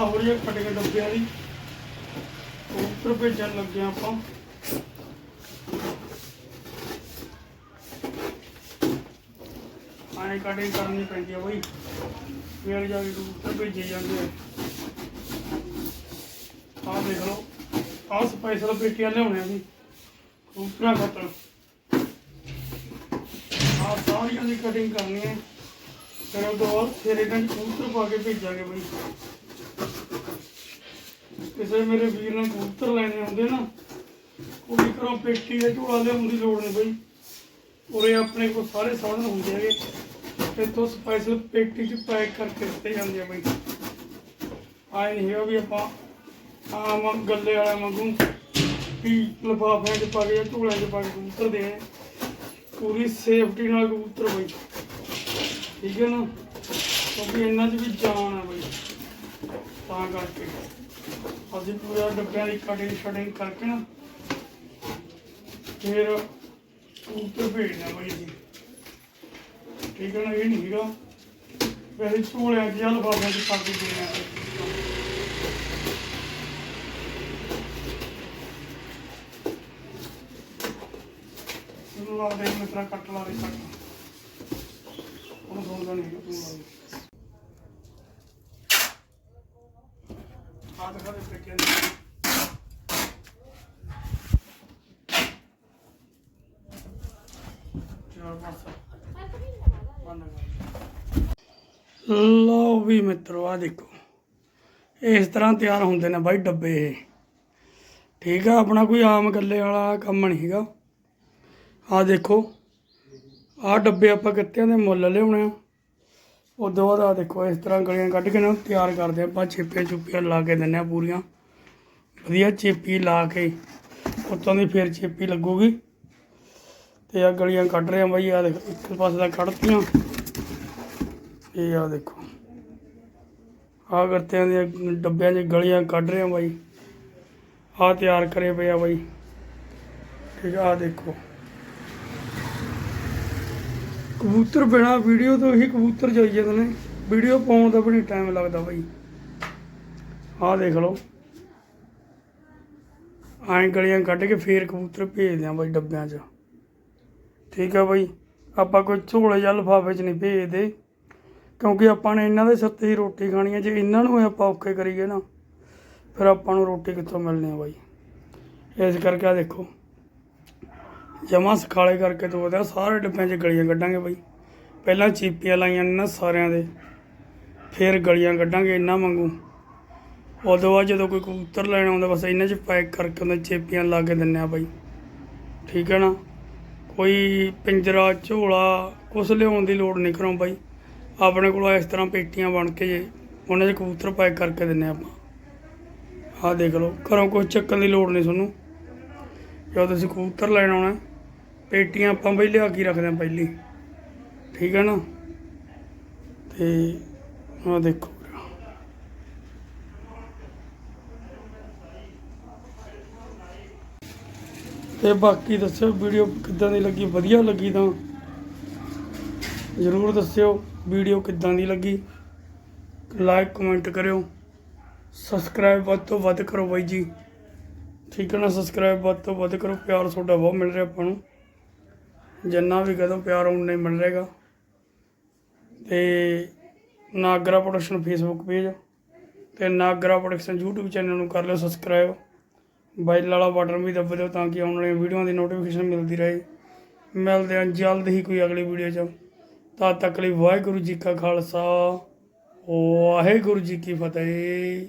ਹੋ ਰਹੀ ਹੈ ਕਟਿੰਗ ਡੱਬਿਆਂ ਦੀ। ਉੱਪਰ ਭੇਜਣ ਲੱਗੇ ਆਪਾਂ। ਆਏ ਕਟਿੰਗ ਕਰਨੀ ਪੈਂਦੀ ਆ ਬਈ। ਫੇਰ ਜਾ ਕੇ ਉੱਪਰ ਭੇਜੇ ਜਾਂਦੇ ਆ। ਆਹ ਦੇਖ ਲਓ। ਆਹ ਸਪੈਸ਼ਲ ਪੇਟੀਆਂ ਲਿਆਉਣੇ ਸੀ। ਉੱਪਰਾਂ ਖਤਰ। ਆਹ ਸਾਰੀਆਂ ਦੀ ਕਟਿੰਗ ਕਰਨੀ ਹੈ। ਫਿਰ ਉਹ ਤੋਂ ਬਾਅਦ ਫਿਰ ਇਹਨਾਂ ਚ ਕਬੂਤਰ ਪਾ ਕੇ ਭੇਜਾਂਗੇ ਬਈ। ਕਿਸੇ ਮੇਰੇ ਵੀਰ ਨੇ ਕਬੂਤਰ ਲੈਣੇ ਹੁੰਦੇ ਨਾ ਕੋਈ ਘਰੋਂ ਪੇਟੀ ਦਾ ਝੋਲਾ ਲਿਆਉਣ ਦੀ ਲੋੜ ਨਹੀਂ ਬਈ ਉਰੇ ਆਪਣੇ ਕੋਲ ਸਾਰੇ ਸਾਧਨ ਹੁੰਦੇ ਹੈਗੇ। ਤੇ ਤੋਂ ਸਪੈਸ਼ਲ ਪੇਟੀ ਚ ਪੈਕ ਕਰਕੇ ਦਿੱਤੇ ਜਾਂਦੇ ਆ ਬਈ। ਆਏ ਨਹੀਂ ਹੈਗਾ ਵੀ ਆਪਾਂ ਆਮ ਗੱਲੇ ਵਾਲਾ ਵਾਂਗੂ ਵੀ ਲਿਫਾਫਿਆਂ ਚ ਪਾ ਕੇ ਝੋਲਿਆਂ ਚ ਪਾ ਕੇ ਕਬੂਤਰ ਦੇਣੇ ਪੂਰੀ ਸੇਫਟੀ ਨਾਲ ਕਬੂਤਰ ਬਈ। ਠੀਕ ਹੈ ਨਾ? ਕਿਉਂਕਿ ਇਹਨਾਂ 'ਚ ਵੀ ਜਾਨ ਹੈ ਬਈ। ਤਾਂ ਕਰਕੇ। ਅਸੀਂ ਪੂਰਾ ਡੱਬਿਆਂ ਦੀ ਕਟਿੰਗ ਸ਼ਟਿੰਗ ਕਰਕੇ ਨਾ ਫਿਰ ਕਬੂਤਰ ਭੇਜਣਾ ਬਈ ਜੀ। ਠੀਕ ਹੈ ਨਾ ਇਹ ਨਹੀਂ ਹੈਗਾ। ਵੈਸੇ ਝੋਲਿਆਂ 'ਚ ਜਾਂ ਲਿਫਾਫਿਆਂ 'ਚ ਪਾ ਦੇਣਾ ਲਾ ਦੇ ਮਿੱਤਰਾ ਕੱਟ ਲਾ ਦੇ ਕੱਟ। ਉਹਨੂੰ ਸੁਣਦਾ ਨਹੀਂ ਹੈਗਾ, ਤੂੰ ਲਾ ਦੇ ਆ ਦੇ ਪੇਟੀਆਂ ਦੀ ਲਓ ਵੀ ਮਿੱਤਰੋ ਆ ਦੇਖੋ। ਇਸ ਤਰ੍ਹਾਂ ਤਿਆਰ ਹੁੰਦੇ ਨੇ ਬਾਈ ਡੱਬੇ। ਇਹ ਠੀਕ ਆ, ਆਪਣਾ ਕੋਈ ਆਮ ਗੱਲੇ ਵਾਲਾ ਕੰਮ ਨਹੀਂ ਹੈਗਾ। ਆ ਦੇਖੋ ਆ ਡੱਬੇ ਆਪਾਂ ਕਿੱਤਿਆਂ ਦੇ ਮੁੱਲ ਲਿਆਉਣੇ ਆ। ਉਦੋਂ ਬਾਅਦ ਆ ਦੇਖੋ, ਇਸ ਤਰ੍ਹਾਂ ਗਲੀਆਂ ਕੱਢ ਕੇ ਨਾ ਤਿਆਰ ਕਰਦੇ ਆਪਾਂ ਛੇਪੀਆਂ ਚੁੱਪੀਆਂ ਲਾ ਕੇ ਦਿੰਨੇ ਆ ਪੂਰੀਆਂ। ਵਧੀਆ ਚੇਪੀ ਲਾ ਕੇ ਉੱਤੋਂ ਦੀ ਫਿਰ ਚੇਪੀ ਲੱਗੂਗੀ। ਤੇ ਆ ਗਲੀਆਂ ਕੱਢ ਰਹੇ ਆ ਬਾਈ ਆ ਦੇਖੋ, ਇੱਕ ਪਾਸੇ ਦਾ ਕੱਢਤੀਆਂ ਇਹ ਆ ਦੇਖੋ ਆ ਕਰਤਿਆਂ ਦੀਆਂ ਡੱਬਿਆਂ 'ਚ ਗਲੀਆਂ ਕੱਢ ਰਹੇ ਆ ਬਾਈ। ਆ ਤਿਆਰ ਕਰੇ ਪਏ ਆ ਬਾਈ। ਠੀਕ ਆ ਆਹ ਦੇਖੋ। ਕਬੂਤਰ ਬਿਨਾ ਵੀਡੀਓ ਤੋਂ ਹੀ ਕਬੂਤਰ ਜਾਈ ਜਾਂਦੇ ਨੇ ਵੀਡੀਓ ਪਾਉਣ ਦਾ ਬੜੀ ਟਾਈਮ ਲੱਗਦਾ ਬਾਈ। ਆਹ ਦੇਖ ਲਓ। ਐਂ ਗਲੀਆਂ ਕੱਢ ਕੇ ਫੇਰ ਕਬੂਤਰ ਭੇਜਦੇ ਆ ਬਾਈ ਡੱਬਿਆਂ 'ਚ। ਠੀਕ ਆ ਬਾਈ। ਆਪਾਂ ਕੋਈ ਝੋਲੇ ਜਾਂ ਲਿਫਾਫੇ 'ਚ ਨਹੀਂ ਭੇਜਦੇ। ਕਿਉਂਕਿ ਆਪਾਂ ਨੇ ਇਹਨਾਂ ਦੇ ਸੱਤੇ ਹੀ ਰੋਟੀ ਖਾਣੀ ਹੈ ਜੇ ਇਹਨਾਂ ਨੂੰ ਆਪਾਂ ਔਖੇ ਕਰੀਏ ਨਾ, ਫਿਰ ਆਪਾਂ ਨੂੰ ਰੋਟੀ ਕਿੱਥੋਂ ਮਿਲਣੀ ਆ ਬਾਈ? ਇਸ ਕਰਕੇ ਆ ਦੇਖੋ। ਜਮਾ ਸਖਾਲੇ ਕਰਕੇ ਤੋਂ ਉਹਦਾ ਸਾਰੇ ਡੱਬਿਆਂ 'ਚ ਗਲੀਆਂ ਕੱਢਾਂਗੇ ਬਾਈ। ਪਹਿਲਾਂ ਚੀਪੀਆਂ ਲਾਈਆਂ ਨੇ ਨਾ ਸਾਰਿਆਂ ਦੇ, ਫਿਰ ਗਲੀਆਂ ਕੱਢਾਂਗੇ ਇਹਨਾਂ ਵਾਂਗੂ। ਉਦੋਂ ਬਾਅਦ ਜਦੋਂ ਕੋਈ ਕਬੂਤਰ ਲੈਣ ਆਉਂਦਾ, ਬਸ ਇਹਨਾਂ 'ਚ ਪੈਕ ਕਰਕੇ ਉਹਨਾਂ ਚੇਪੀਆਂ ਲਾ ਕੇ ਦਿੰਨੇ ਆ ਬਾਈ। ਠੀਕ ਹੈ ਨਾ? ਕੋਈ ਪਿੰਜਰਾ, ਝੋਲਾ, ਕੁਛ ਲਿਆਉਣ ਦੀ ਲੋੜ ਨਹੀਂ ਕਰੋ ਬਾਈ। ਆਪਣੇ ਕੋਲ ਇਸ ਤਰ੍ਹਾਂ ਪੇਟੀਆਂ ਬਣ ਕੇ ਜੇ ਉਹਨਾਂ 'ਚ ਕਬੂਤਰ ਪੈਕ ਕਰਕੇ ਦਿੰਨੇ ਆਪਾਂ। ਆਹ ਦੇਖ ਲਓ, ਘਰੋਂ ਕੋਈ ਚੱਕਣ ਦੀ ਲੋੜ ਨਹੀਂ ਤੁਹਾਨੂੰ। ਜਦੋਂ ਤੁਸੀਂ ਕਬੂਤਰ ਲੈਣ ਆਉਣਾ ਪੇਟੀਆਂ ਆਪਾਂ ਬਈ ਲਿਆ ਕੇ ਰੱਖਦੇ ਹਾਂ ਪਹਿਲੀ। ਠੀਕ ਹੈ ਨਾ? ਤੇ ਆਹ ਦੇਖੋ ਤੇ ਬਾਕੀ ਦੱਸਿਓ ਵੀਡੀਓ ਕਿੱਦਾਂ ਦੀ ਲੱਗੀ? ਵਧੀਆ ਲੱਗੀ ਤਾਂ ਜ਼ਰੂਰ ਦੱਸਿਓ ਵੀਡੀਓ ਕਿੱਦਾਂ ਦੀ ਲੱਗੀ। ਲਾਈਕ, ਕਮੈਂਟ ਕਰਿਓ। ਸਬਸਕ੍ਰਾਈਬ ਵੱਧ ਤੋਂ ਵੱਧ ਕਰੋ ਬਾਈ ਜੀ। ਠੀਕ ਹੈ ਨਾ? ਸਬਸਕ੍ਰਾਈਬ ਵੱਧ ਤੋਂ ਵੱਧ ਕਰੋ। ਪਿਆਰ ਤੁਹਾਡਾ ਬਹੁਤ ਮਿਲ ਰਿਹਾ ਆਪਾਂ ਨੂੰ। ਜਿੰਨਾ ਵੀ ਕਦੋਂ ਪਿਆਰ ਉਨਾ ਹੀ ਮਿਲ ਰਹੇਗਾ ਤੇ ਨਾਗਰਾ ਪ੍ਰੋਡਕਸ਼ਨ ਫੇਸਬੁੱਕ ਪੇਜ ਤੇ ਨਾਗਰਾ ਪ੍ਰੋਡਕਸ਼ਨ YouTube ਚੈਨਲ ਨੂੰ ਕਰ ਲਿਓ ਸਬਸਕ੍ਰਾਈਬ ਬਾਈਲ ਵਾਲਾ ਬਟਨ ਵੀ ਦੱਬ ਦਿਓ ਤਾਂ ਕਿ ਆਉਣ ਵਾਲੀਆਂ ਵੀਡੀਓਆਂ ਦੀ ਨੋਟੀਫਿਕੇਸ਼ਨ ਮਿਲਦੀ ਰਹੇ। ਮਿਲਦੇ ਹਾਂ ਜਲਦ ਹੀ ਕੋਈ ਅਗਲੀ ਵੀਡੀਓ 'ਚ। ਤਦ ਤੱਕ ਲਈ ਵਾਹਿਗੁਰੂ ਜੀ ਕਾ ਖਾਲਸਾ, ਵਾਹਿਗੁਰੂ ਜੀ ਕੀ ਫਤਿਹ।